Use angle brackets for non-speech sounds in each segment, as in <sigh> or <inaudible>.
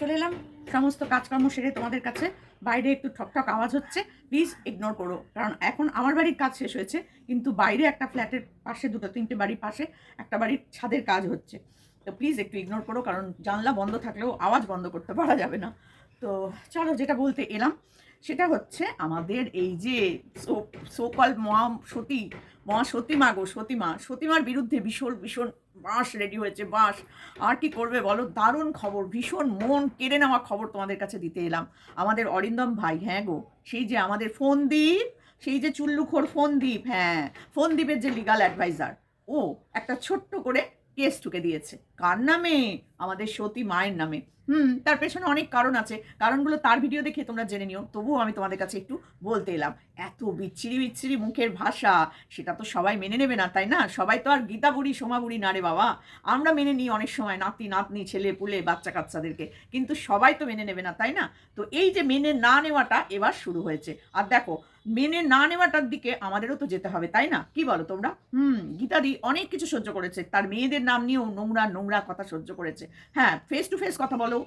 চলে এলাম। সমস্ত কাজকর্ম সেরে তোমাদের কাছে। বাইরে একটু ঠকঠক আওয়াজ হচ্ছে। প্লিজ ইগনোর করো। কারণ এখন আমার বাড়ির কাজ শেষ হয়েছে, কিন্তু বাইরে একটা ফ্ল্যাটের পাশে, দুটো তিনটে বাড়ির পাশে একটা বাড়ির ছাদের কাজ হচ্ছে। তো প্লিজ একটু ইগনোর করো, কারণ জানলা বন্ধ থাকলেও আওয়াজ বন্ধ করতে পারা যাবে না। তো চলো যেটা বলতে এলাম, সেটা হচ্ছে আমাদের এই যে সোকল মহা সতী মহা সতীমা গো, সতীমা। সতীমার বিরুদ্ধে ভীষণ ভীষণ বাঁশ রেডি হয়েছে, বাঁশ। আর কি করবে বলো? দারুণ খবর, ভীষণ মন কেড়ে নেওয়া খবর তোমাদের কাছে দিতে এলাম। আমাদের অরিন্দম ভাই হ্যাঁ গো, সেই যে আমাদের ফোনদীপ, সেই যে চুল্লুখোর ফোনদীপ হ্যাঁ ফোনদীপের যে লিগাল অ্যাডভাইজার ও একটা ছোট্ট করে কেস ঠুকে দিয়েছে। কার নামে? আমাদের সতী মায়ের নামে। হুম তার পেছনে অনেক কারণ আছে। কারণগুলো তার ভিডিও দেখে তোমরা জেনে নিও। তবুও আমি তোমাদের কাছে একটু বলতে এলাম। এত বিচ্ছিরি বিচ্ছিরি মুখের ভাষা সেটা তো সবাই মেনে নেবে না তাই না? সবাই তো আর গীতা বুড়ি সোমা বুড়ি না রে বাবা। আমরা মেনে নিই অনেক সময় নাতি নাতনি ছেলে পুলে বাচ্চা কাচ্চাদেরকে। কিন্তু সবাই তো মেনে নেবে না তাই না? তো এই যে মেনে না নেওয়াটা এবার শুরু হয়েছে। আর দেখো মেনে না নেওয়াটার দিকে আমাদেরও তো যেতে হবে তাই না? কি বলো তোমরা? হুম গীতাদি অনেক কিছু সহ্য করেছে। তার মেয়েদের নাম নিয়েও নোংরা নোংরা কথা সহ্য করেছে। হ্যাঁ ফেস টু ফেস কথা বলো।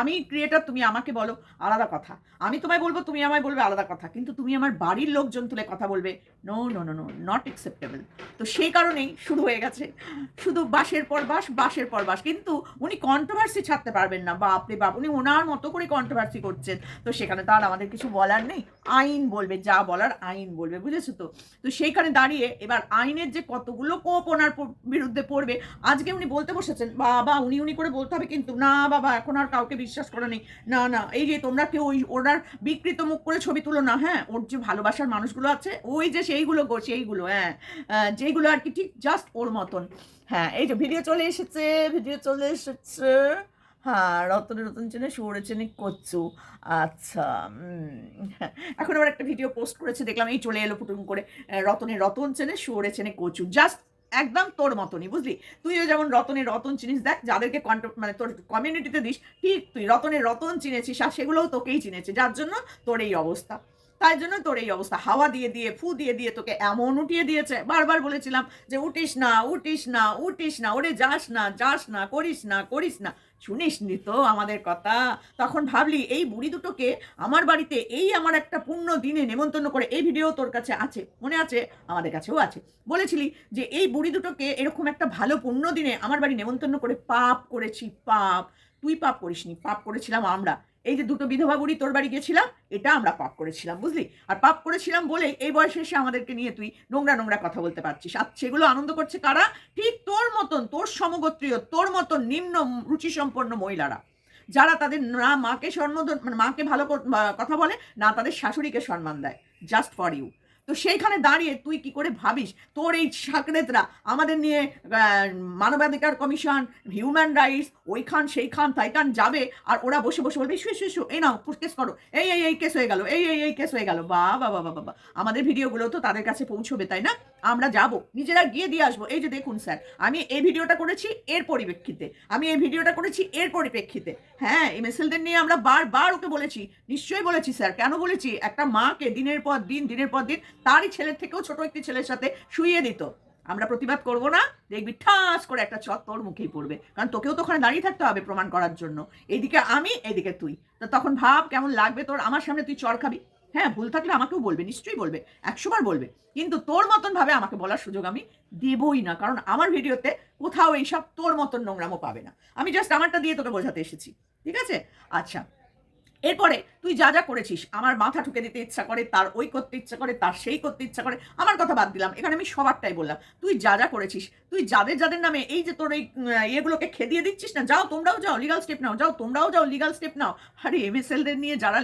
আমি ক্রিয়েটার তুমি আমাকে বলো আলাদা কথা। আমি তোমায় বলব, তুমি আমায় বলবে আলাদা কথা। কিন্তু তুমি আমার বাড়ির লোকজন তুলে কথা বলবে no no no no not acceptable তো সেই কারণেই শুরু হয়ে গেছে। শুধু বাসের পর বাস বাসের পর বাস কিন্তু উনি কন্ট্রোভার্সি ছাড়তে পারবেন না, বাপরে বাপ, উনি ওনার মতো করে কন্ট্রোভার্সি করছেন। তো সেখানে তো আর আমাদের কিছু বলার নেই। আইন বলবে, যা বলার আইন বলবে, বুঝেছ তো? তো সেইখানে দাঁড়িয়ে এবার আইনের যে কতগুলো কোপ ওনার বিরুদ্ধে পড়বে, আজকে উনি বলতে বসেছেন, বাবা, উনি উনি করে বলতে হবে কিন্তু, না, বাবা, এখন আর কাউকে বিশ্বাস করে নেই না না, এই যে তোমরা কেউ ওই ওনার বিকৃত মুখ করে ছবি তুলো না হ্যাঁ? ওর যে ভালোবাসার মানুষগুলো আছে, ওই যে সেইগুলো গো, সেইগুলো হ্যাঁ? যেইগুলো আর কি ঠিক জাস্ট ওর মতন। হ্যাঁ এই যে ভিডিও চলে এসেছে, ভিডিও চলে এসেছে। হ্যাঁ রতনে রতন চেনে, সৌরে চেনে কচ্ছু আচ্ছা হ্যাঁ। এখন আবার একটা ভিডিও পোস্ট করেছে, দেখলাম এই চলে এলো পুটুম করে। রতনে রতন চেনে, সৌরে চেনে, কচু। জাস্ট একদম তোর মতনই, বুঝলি? তুইও যেমন রতনের রতন চিনিস, দেখ যাদেরকে মানে তোর কমিউনিটিতে দিস, ঠিক তুই রতনের রতন চিনেছিস আর সেগুলোও তোকেই চিনেছে, যার জন্য তোর এই অবস্থা। তাই জন্য তোর এই অবস্থা। হাওয়া দিয়ে দিয়ে, ফু দিয়ে দিয়ে তোকে এমন উঠিয়ে দিয়েছে। বারবার বলেছিলাম যে উঠিস না উঠিস না উঠিস না, ওরে যাস না যাস না, করিস না করিস না। শুনিস নি তো আমাদের কথা? তখন ভাবলি, এই বুড়ি দুটোকে আমার বাড়িতে এই আমার একটা পূর্ণ দিনে নেমন্তন্ন করে এই ভিডিও তোর কাছে আছে, মনে আছে? আমাদের কাছেও আছে। বলেছিলি যে এই বুড়ি দুটোকে এরকম একটা ভালো পূর্ণ দিনে আমার বাড়ি নেমন্তন্ন করে পাপ করেছি, পাপ। তুই পাপ করিসনি, পাপ করেছিলাম আমরা। এই যে দুটো বিধবা বুড়ি তোর বাড়ি গেছিলাম, এটা আমরা পাপ করেছিলাম, বুঝলি? আর পাপ করেছিলাম বলে এই বয়সে এসে আমাদেরকে নিয়ে তুই নোংরা নোংরা কথা বলতে পারছিস। আর সেগুলো আনন্দ করছে কারা? ঠিক তোর মতন, তোর সমগোত্রীয়, তোর মতন নিম্ন রুচিসম্পন্ন মহিলারা। যারা তাদের না মাকে মানে মাকে ভালো কথা বলে, না তাদের শাশুড়িকে সম্মান দেয় জাস্ট ফর ইউ তো সেইখানে দাঁড়িয়ে তুই কি করে ভাবিস? তোর এই সাকরেতরা আমাদের নিয়ে মানবাধিকার কমিশন হিউম্যান রাইটস ওইখান সেইখান, তাইখান যাবে আর ওরা বসে বসে বলবে, শুয়ে শুয়ে শুয়ে, এই নাও কেস করো। এই এই এই কেস হয়ে গেল, এই এই এই কেস হয়ে গেল। বা বাবা বাবা বাবা আমাদের ভিডিওগুলো তো তাদের কাছে পৌঁছবে, তাই না? আমরা যাব, নিজেরা গিয়ে দিয়ে আসব। এই যে দেখুন স্যার, আমি এই ভিডিওটা করেছি এর পরিপ্রেক্ষিতে। আমি এই ভিডিওটা করেছি এর পরিপ্রেক্ষিতে। হ্যাঁ এমএসএলদের নিয়ে আমরা বারবার ওকে বলেছি, নিশ্চয়ই বলেছি স্যার। কেন বলেছি? একটা মাকে দিনের পর দিন, দিনের পর দিন তারই ছেলের থেকেও ছোট একটি ছেলের সাথে শুইয়ে দিত। আমরা প্রতিবাদ করব না, দেখবি ঠাস করে একটা চট তোর মুখেই পড়বে। কারণ তোকেও তো ওখানে দাঁড়িয়ে থাকতে হবে প্রমাণ করার জন্য। এইদিকে আমি এদিকে তুই। তো তখন ভাব কেমন লাগবে তোর? আমার সামনে তুই চড় খাবি। হ্যাঁ ভুল থাকলে আমাকেও বলবে, নিশ্চয়ই বলবে একশোবার বলবে। কিন্তু তোর মতন ভাবে আমাকে বলার সুযোগ আমি দেবই না, কারণ আমার ভিডিওতে কোথাও এইসব তোর মতন নোংরামও পাবে না। আমি জাস্ট আমারটা দিয়ে তোকে বোঝাতে এসেছি, ঠিক আছে? আচ্ছা এরপরে তুই যা যা করেছিস, আমার মাথা ঠুকে দিতে ইচ্ছা করে, তার ওই করতে ইচ্ছা করে, তার সেই করতে ইচ্ছা করে, আমার কথা বাদ দিলাম। এখানে আমি সবারটাই বললাম। তুই যা যা করেছিস, তুই যাদের যাদের নামে এই যে তোর এই ইয়েগুলোকে খেদিয়ে দিচ্ছিস না, যাও তোমরাও যাও লিগাল স্টেপ নাও, যাও তোমরাও যাও লিগাল স্টেপ নাও। আরে এম এস এলদের নিয়ে যারা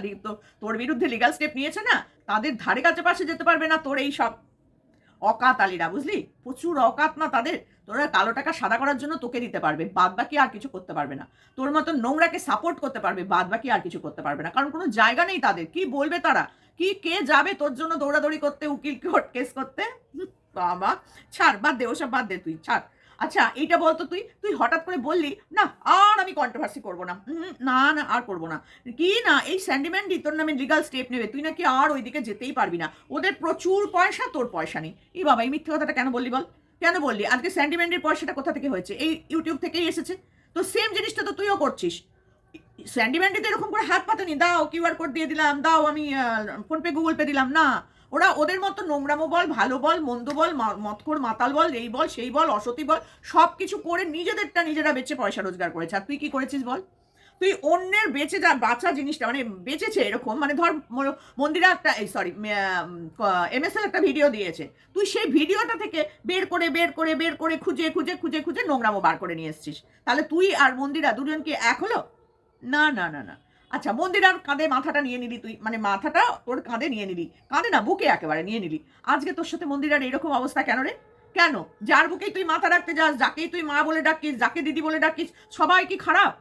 তোর বিরুদ্ধে লিগাল স্টেপ নিয়েছে না, তাদের ধারে কাছে পাশে যেতে পারবে না তোর এই সব অকাত আলীরা বুঝলি? প্রচুর অকাত না তাদের। তোরা কালো টাকা সাদা করার জন্য তোকে দিতে পারবে বাদ বাকি আর কিছু করতে পারবে না। তোর মতন নোংরাকে সাপোর্ট করতে পারবে বাদ বাকি আর কিছু করতে পারবে না। কারণ কোনো জায়গা নেই তাদের। কি বলবে তারা? কি কে যাবে তোর জন্য দৌড়াদৌড়ি করতে, উকিল কোর্ট কেস করতে? বাবা। ছাড়, বাদ দে, ওসব বাদ দে তুই, ছাড়। আচ্ছা এইটা বলতো তুই। তুই হঠাৎ করে বললি, না, আর আমি কন্ট্রোভার্সি করব না। না না, আর করব না। কি না, এই স্যান্ডিম্যান্ডি তোর নামে লিগাল স্টেপ নেবে। তুই নাকি আর ওইদিকে যেতেই পারবি না। ওদের প্রচুর পয়সা, তোর পয়সা নেই। এই বাবা, এই মিথ্যে কথাটা কেন বললি বল? কেন বললি? আজকে স্যান্ডিম্যান্ডের পয়সাটা কোথা থেকে হয়েছে? এই ইউটিউব থেকেই এসেছে। তো সেম জিনিসটা তো তুইও করছিস। স্যান্ডি ম্যান্ডিতে এরকম করে হাত পাতেনি। দাও কিউআর কোড দিয়ে দিলাম, দাও, আমি ফোনপে গুগল পে দিলাম। না, ওরা ওদের মতো নোংরামো বল, ভালো বল, মন্দ বল মতখোর মাতাল বল, এই বল, সেই বল, অসতি বল সব কিছু করে নিজেদেরটা নিজেরা বেচে পয়সা রোজগার করেছে। আর তুই কি করেছিস বল? তুই অন্যের বেঁচে যা, বাঁচা জিনিসটা মানে বেঁচেছে এরকম মানে ধর মন্দিরা একটা, এই সরি এমএসএল একটা ভিডিও দিয়েছে। তুই সেই ভিডিওটা থেকে বের করে বের করে বের করে খুঁজে খুঁজে খুঁজে খুঁজে নোংরামো বার করে নিয়ে এসছিস। তাহলে তুই আর মন্দিরা দুজন কি এক হলো? না না না না। আচ্ছা মন্দিরার কাঁধে মাথাটা নিয়ে নিলি তুই মানে মাথাটা তোর কাঁধে নিয়ে নিলি। কাঁধে না, বুকে একেবারে নিয়ে নিলি। আজকে তোর সাথে মন্দিরার এরকম অবস্থা কেন রে? কেন? যার বুকেই তুই মাথা রাখতে যাস, যাকেই তুই মা বলে ডাকিস, যাকে দিদি বলে ডাকিস, সবাই কি খারাপ?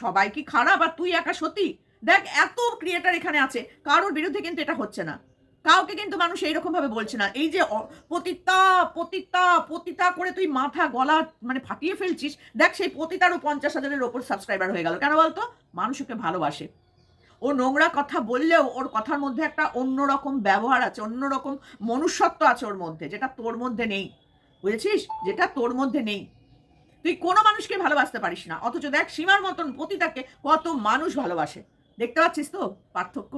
সবাই কি খারাপ? আর তুই একা সত্যি দেখ, এত ক্রিয়েটার এখানে আছে। কারোর বিরুদ্ধে কিন্তু এটা হচ্ছে না। কাউকে কিন্তু মানুষ এইরকম ভাবে বলছে না। এই যে পতিতা পতিতা পতিতা করে তুই মাথা, গলা মানে ফাটিয়ে ফেলছিস, দেখ সেই পতিতারও পঞ্চাশ হাজারের ওপর সাবস্ক্রাইবার হয়ে গেল। কেন বলতো? মানুষ ওকে ভালোবাসে। ও নোংরা কথা বললেও ওর কথার মধ্যে একটা অন্যরকম ব্যবহার আছে, অন্যরকম মনুষ্যত্ব আছে ওর মধ্যে, যেটা তোর মধ্যে নেই। বুঝেছিস? যেটা তোর মধ্যে নেই। তুই কোনো মানুষকে ভালোবাসতে পারিস না। অথচ দেখ, সীমার মতন পতিতাকে কত মানুষ ভালোবাসে। দেখতে পাচ্ছিস তো পার্থক্য?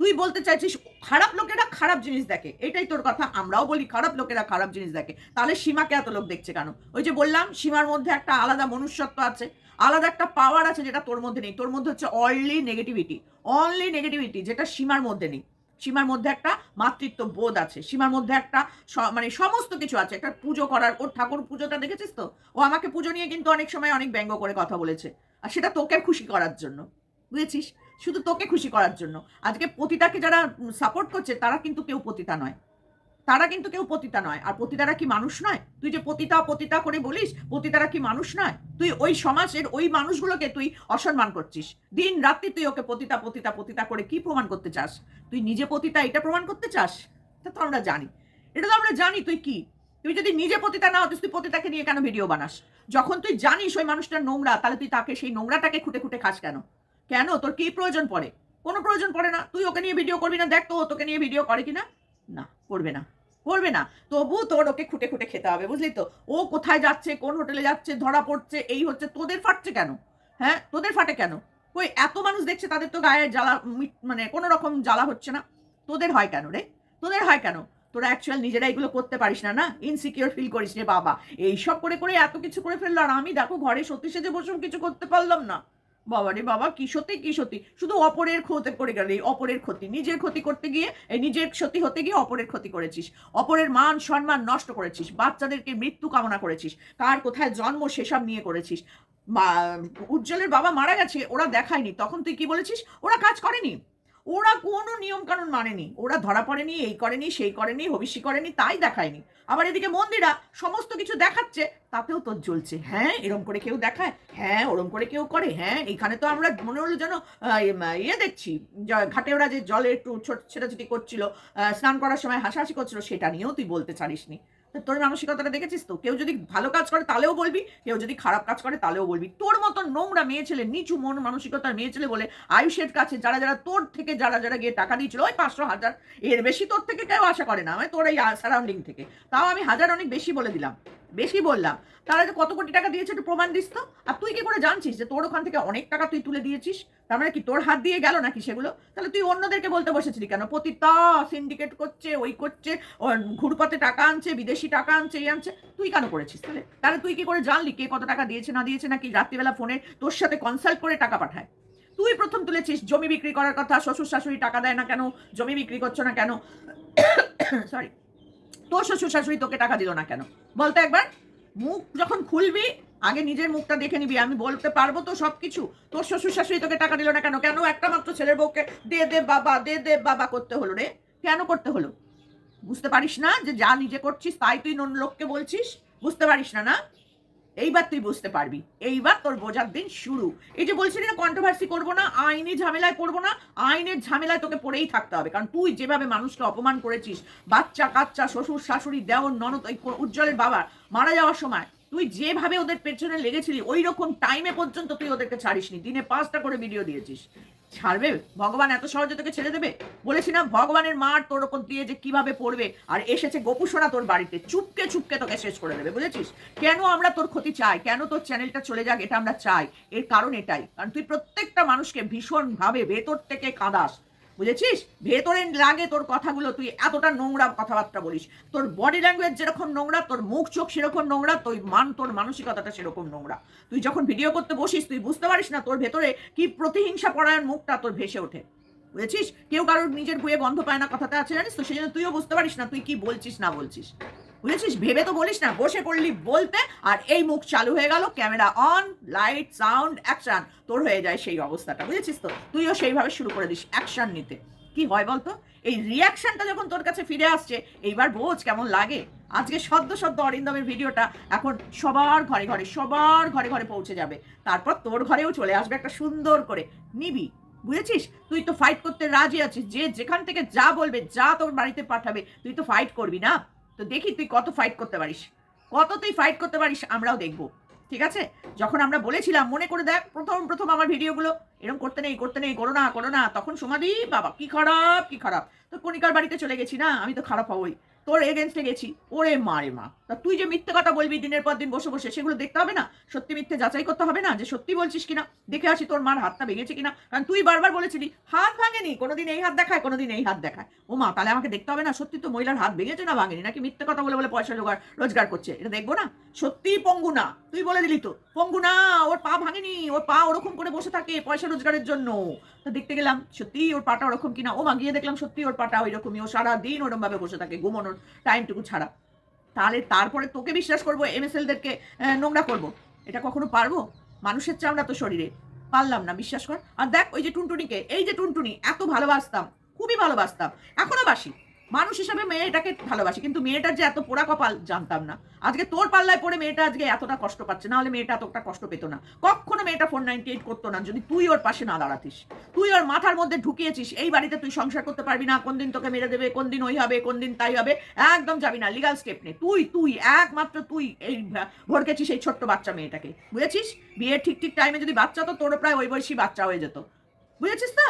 তুই বলতে চাইছিস, খারাপ লোকেরা খারাপ জিনিস দেখে। এটাই তোর কথা, আমরাও বলি খারাপ লোকেরা খারাপ জিনিস দেখে। তাহলে সীমাকে এত লোক দেখছে কেন? ওই যে বললাম, সীমার মধ্যে একটা আলাদা মনুষ্যত্ব আছে, আলাদা একটা পাওয়ার আছে যেটা তোর মধ্যে নেই। তোর মধ্যে হচ্ছে অনলি নেগেটিভিটি অনলি নেগেটিভিটি যেটা সীমার মধ্যে নেই। সীমার মধ্যে একটা মাতৃত্ব বোধ আছে, সীমার মধ্যে একটা মানে সমস্ত কিছু আছে। একটা পুজো করার, ওর ঠাকুর পুজোটা দেখেছিস তো? ও আমাকে পুজো নিয়ে কিন্তু অনেক সময় অনেক ব্যঙ্গ করে কথা বলেছে। আর সেটা তোকে খুশি করার জন্য, বুঝেছিস? শুধু তোকে খুশি করার জন্য। আজকে পতিতাকে যারা সাপোর্ট করছে, তারা কিন্তু কেউ পতিতা নয়। তারা কিন্তু কেউ পতিতা নয়। আর পতিতারা কি মানুষ নয়? তুই যে পতিতা পতিতা করে বলিস, পতিতারা কি মানুষ নয়? তুই ওই সমাজের ওই মানুষগুলোকে তুই অসম্মান করছিস। দিন রাত্রি তুই ওকে পতিতা পতিতা পতিতা করে কি প্রমাণ করতে চাস? তুই নিজে পতিতা, এটা প্রমাণ করতে চাস? তা তো আমরা জানি। এটা তো আমরা জানি, তুই কি? তুই যদি নিজে পতিতা না হতিস, তুই পতিতাকে নিয়ে কেন ভিডিও বানাস? যখন তুই জানিস ওই মানুষটা নোংরা, তাহলে তুই তাকে সেই নোংরাটাকে খুঁটে খুঁটে খাস কেন? কেন? তোর কি প্রয়োজন পড়ে? কোনো প্রয়োজন পড়ে না। তুই ওকে নিয়ে ভিডিও করবি না? দেখ তো তোকে নিয়ে ভিডিও করে কিনা? না, করবে না করবে না। তবু তোর ওকে খুঁটে খুঁটে খেতে হবে, বুঝলি তো? ও কোথায় যাচ্ছে, কোন হোটেলে যাচ্ছে, ধরা পড়ছে, এই হচ্ছে, তোদের ফাটছে কেন? হ্যাঁ তোদের ফাটে কেন? ওই এত মানুষ দেখছে তাদের তো গায়ে জ্বালা মানে কোনো রকম জ্বালা হচ্ছে না। তোদের হয় কেন রে? তোদের হয় কেন? তোরা অ্যাকচুয়াল নিজেরা এগুলো করতে পারিস না না? ইনসিকিওর ফিল করিস রে, বাবা। এইসব করে করে এত কিছু করে ফেলল, আর আমি দেখো ঘরে সত্যি সেজে বসেও কিছু করতে পারলাম না। বাবা রে বাবা, কি সত্যি কি সত্যি? শুধু অপরের ক্ষতি করে গেলে অপরের ক্ষতি। নিজের ক্ষতি করতে গিয়ে নিজের ক্ষতি হতে গিয়ে অপরের ক্ষতি করেছিস। অপরের মান, সম্মান নষ্ট করেছিস। বাচ্চাদেরকে মৃত্যু কামনা করেছিস। কার কোথায় জন্ম, সেসব নিয়ে করেছিস। উজ্জ্বলের বাবা মারা গেছে, ওরা দেখায়নি। তখন তুই কি বলেছিস? ওরা কাজ করেনি। ওরা কোনো নিয়ম কানুন মানেনি। ওরা ধরা পড়েনি এই করেনি সেই করেনি হবিষ্যি করেনি তাই দেখায়নি। আবার এদিকে মন্দিরা সমস্ত কিছু দেখাচ্ছে তাতেও তোর জ্বলছে। হ্যাঁ এরম করে কেউ দেখায় হ্যাঁ ওরম করে কেউ করে হ্যাঁ এখানে তো আমরা মনে হলো যেন আহ, ইয়ে দেখছি ঘাটে ওরা যে জলে একটু ছোট ছেটাছুটি করছিল স্নান করার সময় হাসাহাসি করছিল সেটা নিয়েও তুই বলতে চারিসনি তা তোর মানসিকতাটা দেখেছিস তো? কেউ যদি ভালো কাজ করে তাহলেও বলবি, কেউ যদি খারাপ কাজ করে তাহলেও বলবি। তোর মতন নোংরা মেয়ে ছেলে, নিচু মন মানসিকতার মেয়ে ছেলে বলে আয়ুষের কাছে যারা যারা তোর থেকে যারা যারা গিয়ে টাকা দিয়েছিল, ওই পাঁচশো হাজার, এর বেশি তোর থেকে কেউ আশা করে না। মানে তোর এই সারাউন্ডিং থেকে। তাও আমি হাজার অনেক বেশি বলে দিলাম। বেশি বললাম। তারা যে কত কোটি টাকা দিয়েছে একটু প্রমাণ দিস তো। আর তুই কি করে জানছিস যে তোর ওখান থেকে অনেক টাকা তুই তুলে দিয়েছিস? তার মানে কি তোর হাত দিয়ে গেল নাকি সেগুলো? তাহলে তুই অন্যদেরকে বলতে বসেছিলি কেন? পতিতা সিন্ডিকেট করছে, ওই করছে ঘুরপথে টাকা আনছে, বিদেশি টাকা আনছে, এই আনছে। তুই কেন করেছিস তাহলে? তাহলে তুই কি করে জানলি কে কত টাকা দিয়েছে, না দিয়েছে, নাকি রাত্রিবেলা ফোনে তোর সাথে কনসাল্ট করে টাকা পাঠায়? তুই প্রথম তুলেছিস জমি বিক্রি করার কথা, শ্বশুর শাশুড়ি টাকা দেয় না কেন, জমি বিক্রি করছ না কেন? <coughs> সরি তোর শ্বশুর শাশুড়ি তোকে টাকা দিল না কেন? বলতো একবার, মুখ যখন খুলবি, আগে নিজের মুখটা দেখে নিবি। আমি বলতে পারব তো সব কিছু তোর শ্বশুর শাশুড়ি তোকে টাকা দিল না কেন? কেন একটা মাত্র ছেলের বউকে দে দে, বাবা, দে দে, বাবা করতে হলো রে? কেন করতে হলো? বুঝতে পারিস না যে যা নিজে করছিস তাই তুই অন্য লোককে বলছিস? বুঝতে পারিস না না? এইবার তুই বুঝতে পারবি। এইবার তোর বোঝার দিন শুরু। এই যে বলছিলি না কন্ট্রোভার্সি করব না আইনি ঝামেলায় করব না, আইনের ঝামেলায় তোকে পড়েই থাকতে হবে। কারণ তুই যেভাবে মানুষকে অপমান করেছিস, বাচ্চা, কাচ্চা, শ্বশুর, শাশুড়ি, দেওর, ননদ উজ্জ্বলের বাবা মারা যাওয়ার সময় তুই যেভাবে ওদের পেছনে লেগেছিলি ওই রকম টাইমে পর্যন্ত তুই ওদেরকে ছাড়িসনি। দিনে পাঁচটা করে ভিডিও দিয়েছিস। ছাড়বে? ভগবান এত সহজে তোকে ছেড়ে দেবে? বলেছি না, ভগবানের মার তোর ওপর দিয়ে যে কীভাবে পড়বে, আর এসেছে গোপুসোনা তোর বাড়িতে, চুপকে চুপকে তোকে শেষ করে দেবে, বুঝেছিস? কেন আমরা তোর ক্ষতি চাই? কেন তোর চ্যানেলটা চলে যাক? এটা আমরা চাই। এর কারণ এটাই। কারণ তুই প্রত্যেকটা মানুষকে ভীষণভাবে ভেতর থেকে কাঁদাস। বুঝেছিস? ভেতরে লাগে তোর কথাগুলো, তুই এতটা নোংরা কথাবার্তা বলিস। তোর বডি ল্যাঙ্গুয়েজ যেরকম নোংরা, তোর মুখ চোখ সেরকম নোংরা, তোর মান, তোর মানসিকতাটা সেরকম নোংরা। তুই যখন ভিডিও করতে বসিস, তুই বুঝতে পারিস না তোর ভেতরে কি প্রতিহিংসা পরায়ণ মুখটা তোর ভেসে ওঠে। বুঝেছিস? কেউ কারোর নিজের বইয়ে গন্ধ পায় না কথাটা আছে, জানিস তো? সেই জন্য তুইও বুঝতে পারিস না তুই কি বলছিস, না বলছিস। বুঝেছিস? ভেবে তো বলিস না, বসে পড়লি বলতে, আর এই মুখ চালু হয়ে গেল, camera on, light, sound, action, তোর হয়ে যায় সেই অবস্থাটা, বুঝেছিস তো? তুইও সেইভাবে শুরু করে দিস অ্যাকশন নিতে। কি হয় বলতো? এই রিয়াকশনটা যখন তোর কাছে ফিরে আসছে, এইবার বোঝ কেমন লাগে। আজকে সদ্য সদ্য অরিন্দমের ভিডিওটা এখন সবার ঘরে ঘরে, সবার ঘরে ঘরে পৌঁছে যাবে। তারপর তোর ঘরেও চলে আসবে একটা সুন্দর করে। নিবি, বুঝেছিস? তুই তো ফাইট করতে রাজি আছিস, যে যেখান থেকে যা বলবে, যা তোর বাড়িতে পাঠাবে, তুই তো ফাইট করবি না? তো দেখি তুই কত ফাইট করতে পারিস। কত তুই ফাইট করতে পারিস আমরাও দেখব। ঠিক আছে? যখন আমরা বলেছিলাম, মনে করে দেখ, প্রথম প্রথম আমার ভিডিওগুলো এরকম করতে নেই করতে নেই, করো না করো না, তখন সমাধি বাবা, কি খারাপ কি খারাপ। তো কণিকার বাড়িতে চলে গেছি না, আমি তো খারাপ হবই। তোর এগেনস্টে গেছি। ওরে মারে মা। তা তুই যে মিথ্যে কথা বলবি, দিনের পর দিন বসে বসে, সেগুলো দেখতে হবে না? সত্যি মিথ্যে যাচাই করতে হবে না? যে সত্যি বলছিস কিনা? দেখে আসি তোর মার হাতটা ভেঙেছে কিনা? কারণ তুই বারবার বলেছিলি, হাত ভাঙেনি, কোনোদিন এই হাত দেখায়, কোনোদিন এই হাত দেখায়। ও মা, তাহলে আমাকে দেখতে হবে না? সত্যি তো মহিলার হাত ভেঙেছে না ভাঙেনি? নাকি মিথ্যে কথা বলে বলে পয়সা জোগাড়, রোজগার করছে? এটা দেখব না? সত্যিই পঙ্গু না। তুই বলে দিলি তো। পঙ্গু না, ওর পা ভাঙেনি, ওর পা ওরকম করে বসে থাকে পয়সা রোজগারের জন্য। তো দেখতে গেলাম, সত্যি ওর পাটা ওরকম কিনা? ও গিয়ে দেখলাম সত্যি ওর পাটা ওই রকমই ও সারাদিন ওরকম ভাবে বসে থাকে, ঘুমানোর টাইমটুকু ছাড়া। তাহলে তারপরে তোকে বিশ্বাস করব এমএসএলদেরকে নোংরা করব। এটা কখনো পারব? মানুষের চামড়া তো শরীরে। পারলাম না, বিশ্বাস কর। আর দেখ, ওই যে টুনটুনিকে, এই যে টুনটুনি, এত ভালোবাসতাম, খুবই ভালোবাসতাম। এখনও বাসি। মানুষ হিসাবে মেয়েটাকে ভালোবাসি, কিন্তু মেয়েটার যে এত পোড়া কপাল জানতাম না। আজকে তোর পাল্লায় পড়ে মেয়েটা আজকে এতটা কষ্ট পাচ্ছে, না হলে মেয়েটা এতটা কষ্ট পেতো না। কখনো মেয়েটা ফোর নাইনটি এইট করতো না, যদি তুই ওর পাশে না দাঁড়াতিস। তুই ওর মাথার মধ্যে ঢুকিয়েছিস, এই বাড়িতে তুই সংসার করতে পারবি না কোন দিন তোকে মেরে দেবে কোন দিন ওই হবে কোন দিন তাই হবে, একদম যাবি না লিগাল স্টেপ নে তুই তুই, একমাত্র তুই এই ভরকেছিস এই ছোট্ট বাচ্চা মেয়েটাকে, বুঝেছিস? বিয়ের ঠিক ঠিক টাইমে যদি বাচ্চা তো তোর প্রায় ওই বয়সী বাচ্চা হয়ে যেত। বুঝেছিস তো?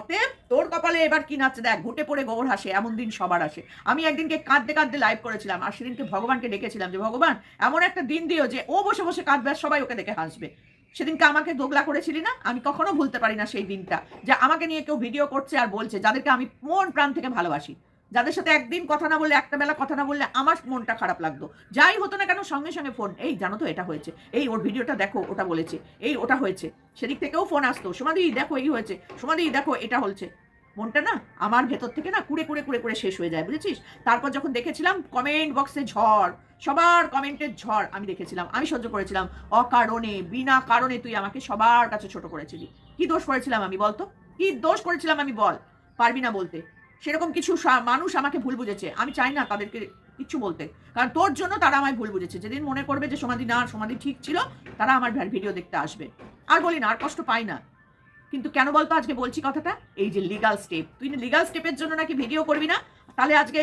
অতএব তোর কপালে এবার কি নাচছে দেখ, ঘুটে পড়ে গোবর হাসে, এমন দিন সবার আসে। আমি একদিনকে কাঁদতে কাঁদতে লাইভ করেছিলাম, আর সেদিনকে ভগবানকে ডেকেছিলাম যে, ভগবান, এমন একটা দিন দিও যে, ও বসে বসে কাঁদবে আর সবাই ওকে দেখে হাসবে। সেদিনকে আমাকে দোগলা করেছিলি না? আমি কখনো ভুলতে পারি না সেই দিনটা। যে আমাকে নিয়ে কেউ ভিডিও করছে আর বলছে, যাদেরকে আমি মন প্রাণ থেকে ভালোবাসি। যাদের সাথে একদিন কথা না বললে, একটা বেলা কথা না বললে আমার মনটা খারাপ লাগতো। যাই হতো না কেন, সঙ্গে সঙ্গে ফোন এই জানো তো এটা হয়েছে। এই ওর ভিডিওটা দেখো, ওটা বলেছে। এই ওটা হয়েছে। সেদিক থেকেও ফোন আসতো সমাধি দেখো, এই হয়েছে। সমাধি দেখো, এটা হচ্ছে। মনটা না আমার ভেতর থেকে না কুড়ে কুড়ে কুড়ে কুড়ে শেষ হয়ে যায়, বুঝেছিস? তারপর যখন দেখেছিলাম কমেন্ট বক্সে ঝড়, সবার কমেন্টের ঝড় আমি দেখেছিলাম, আমি সহ্য করেছিলাম। অকারণে, বিনা কারণে তুই আমাকে সবার কাছে ছোট করেছিলি। কি দোষ করেছিলাম আমি বলতো? কি দোষ করেছিলাম আমি বল? পারবি না বলতে। সেরকম কিছু মানুষ আমাকে ভুল বুঝেছে। আমি চাই না তাদেরকে কিছু বলতে। কারণ তোর জন্য তারা আমায় ভুল বুঝেছে। যেদিন মনে করবে যে সমাধি না, সমাধি ঠিক ছিল, তারা আমার ভিডিও দেখতে আসবে। আর বলি না, আর কষ্ট পাই না। কিন্তু কেন বলতো আজকে বলছি কথাটা? এই যে লিগাল স্টেপ তুই লিগাল স্টেপের জন্য নাকি ভিডিও করবি না? তাহলে আজকে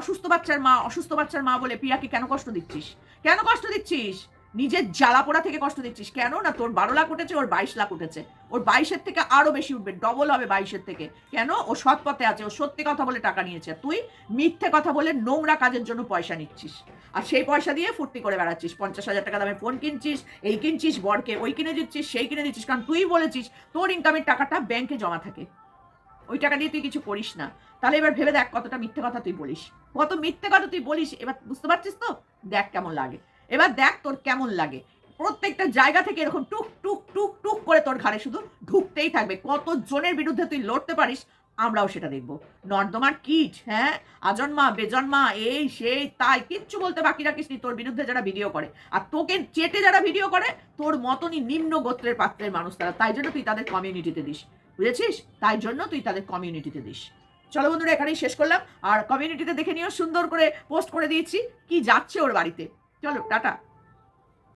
অসুস্থ বাচ্চার মা, অসুস্থ বাচ্চার মা বলে পিয়াকে কেন কষ্ট দিচ্ছিস? কেন কষ্ট দিচ্ছিস? নিজের জ্বালা পোড়া থেকে কষ্ট দিচ্ছিস কেন না তোর বারো লাখ উঠেছে, ওর বাইশ লাখ উঠেছে। ওর বাইশের থেকে আরও বেশি উঠবে ডবল হবে বাইশের থেকে। কেন? ও সৎ পথে আছে, ও সত্যি কথা বলে টাকা নিয়েছে। তুই মিথ্যে কথা বলে নোংরা কাজের জন্য পয়সা নিচ্ছিস। আর সেই পয়সা দিয়ে ফুর্তি করে বেড়াচ্ছিস। পঞ্চাশ হাজার টাকা দামে ফোন কিনছিস, এই কিনছিস, বরকে ওই কিনে দিচ্ছিস, সেই কিনে দিচ্ছিস, কারণ তুই বলেছিস তোর ইনকামের টাকাটা ব্যাংকে জমা থাকে। ওই টাকা দিয়ে তুই কিছু করিস না। তাহলে এবার ভেবে দেখ কতটা মিথ্যে কথা তুই বলিস। কত মিথ্যে কথা তুই বলিস, এবার বুঝতে পারছিস তো? দেখ কেমন লাগে। এবার দেখ তোর কেমন লাগে। প্রত্যেকটা জায়গা থেকে এরকম টুক টুক টুক টুক করে তোর ঘাড়ে শুধু ঢুকতেই থাকবে। কত জনের বিরুদ্ধে তুই লড়তে পারিস, আমরাও সেটা দেখব। নর্দমার কিট হ্যাঁ? আজন্মা, বেজন্মা, এই, সেই, তাই, কিচ্ছু বলতে বাকি রাখিস নি। তোর বিরুদ্ধে যারা ভিডিও করে, আর তোকে চেটে যারা ভিডিও করে, তোর মতনই নিম্ন গোত্রের পাত্রের মানুষ তারা। তাই জন্য তুই তাদের কমিউনিটিতে দিস। বুঝেছিস? তাই জন্য তুই তাদের কমিউনিটিতে দিস। চলো বন্ধুরা, এখানেই শেষ করলাম। আর কমিউনিটিতে দেখে নিও, সুন্দর করে পোস্ট করে দিয়েছি। কি যাচ্ছে ওর বাড়িতে? চলো টাটা।